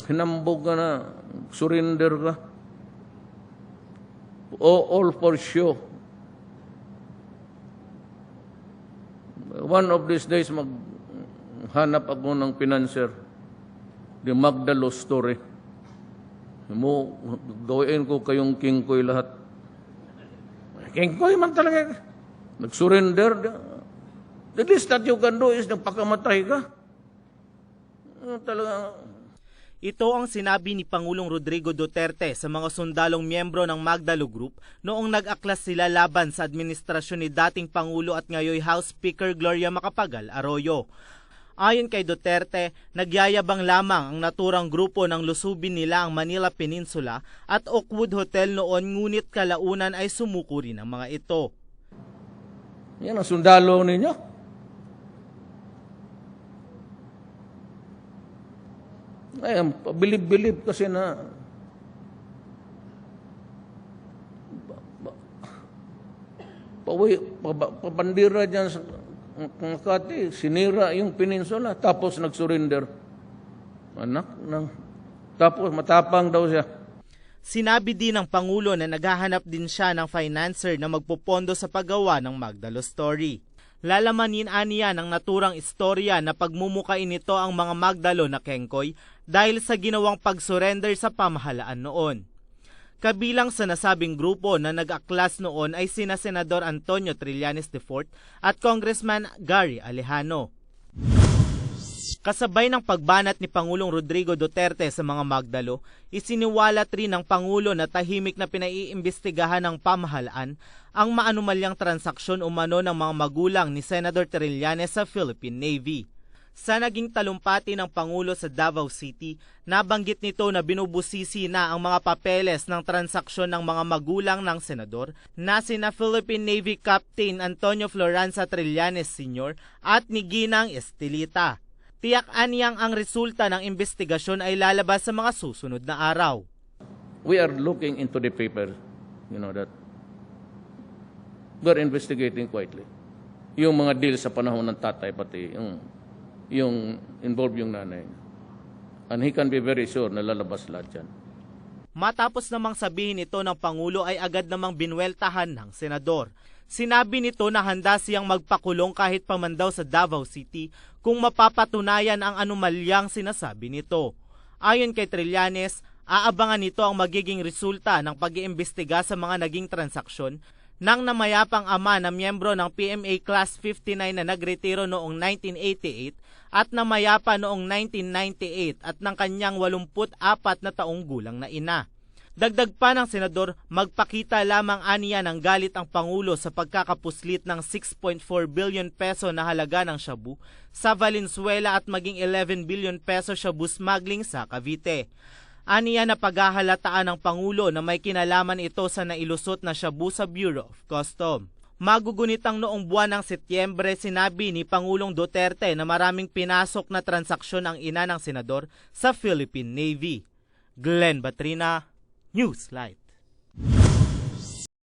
Hinambog ka na, surrender ka. O- all for show. One of these days, maghanap ako ng financer. The Magdalo story. Mo, gawin ko kayong King Koy lahat. King Koy man talaga. Nag-surrender. The least that you can do is nagpakamatay ka. Ano talaga, Ito ang sinabi ni Pangulong Rodrigo Duterte sa mga sundalong miyembro ng Magdalo Group noong nag-aklas sila laban sa administrasyon ni dating Pangulo at ngayoy House Speaker Gloria Macapagal Arroyo. Ayon kay Duterte, nagyayabang lamang ang naturang grupo ng lusubin nila ang Manila Peninsula at Oakwood Hotel noon ngunit kalaunan ay sumuko rin ang mga ito. yan ang sundalo ninyo. Ay, ang pabilib-bilib kasi na pawi, paba- pabandira dyan sa Makati, sinira yung peninsula, tapos nag-surrender. Anak ng... Tapos matapang daw siya. Sinabi din ng Pangulo na naghahanap din siya ng financer na magpopondo sa paggawa ng Magdalo Story. Lalamanin aniya ng naturang istorya na pagmumukain nito ang mga Magdalo na Kengkoy dahil sa ginawang pag-surrender sa pamahalaan noon. Kabilang sa nasabing grupo na nag-aklas noon ay sina Senador Antonio Trillanes IV at Congressman Gary Alejano. Kasabay ng pagbanat ni Pangulong Rodrigo Duterte sa mga Magdalo, isiniwalat rin ng Pangulo na tahimik na pinaiimbestigahan ng pamahalaan ang maanumalyang transaksyon umano ng mga magulang ni Senator Trillanes sa Philippine Navy. Sa naging talumpati ng Pangulo sa Davao City, nabanggit nito na binubusisi na ang mga papeles ng transaksyon ng mga magulang ng senador na sina Philippine Navy Captain Antonio Floranza Trillanes Sr. at ni Ginang Estelita. Tiyak aniyang ang resulta ng investigasyon ay lalabas sa mga susunod na araw. We are looking into the paper. You know that. We're investigating quietly. Yung mga deal sa panahon ng tatay pati yung yung involved yung nanay. And he can be very sure na lalabas lahat yan. Matapos namang sabihin ito ng Pangulo ay agad namang binweltahan ng senador. Sinabi nito na handa siyang magpakulong kahit pa man daw sa Davao City kung mapapatunayan ang anomalyang sinasabi nito. Ayon kay Trillanes, aabangan nito ang magiging resulta ng pag-iimbestiga sa mga naging transaksyon ng namayapang ama na miyembro ng PMA Class 59 na nagretiro noong 1988 at namayapa noong 1998 at ng kanyang 84 na taong gulang na ina. Dagdag pa ng senador, magpakita lamang aniya ng galit ang Pangulo sa pagkakapuslit ng 6.4 billion peso na halaga ng shabu sa Valenzuela at maging 11 billion peso shabu smuggling sa Cavite. Aniya na paghahalataan ng Pangulo na may kinalaman ito sa nailusot na shabu sa Bureau of Custom. Magugunitang noong buwan ng Setyembre sinabi ni Pangulong Duterte na maraming pinasok na transaksyon ang ina ng senador sa Philippine Navy. Glenn Batrina, Newsline.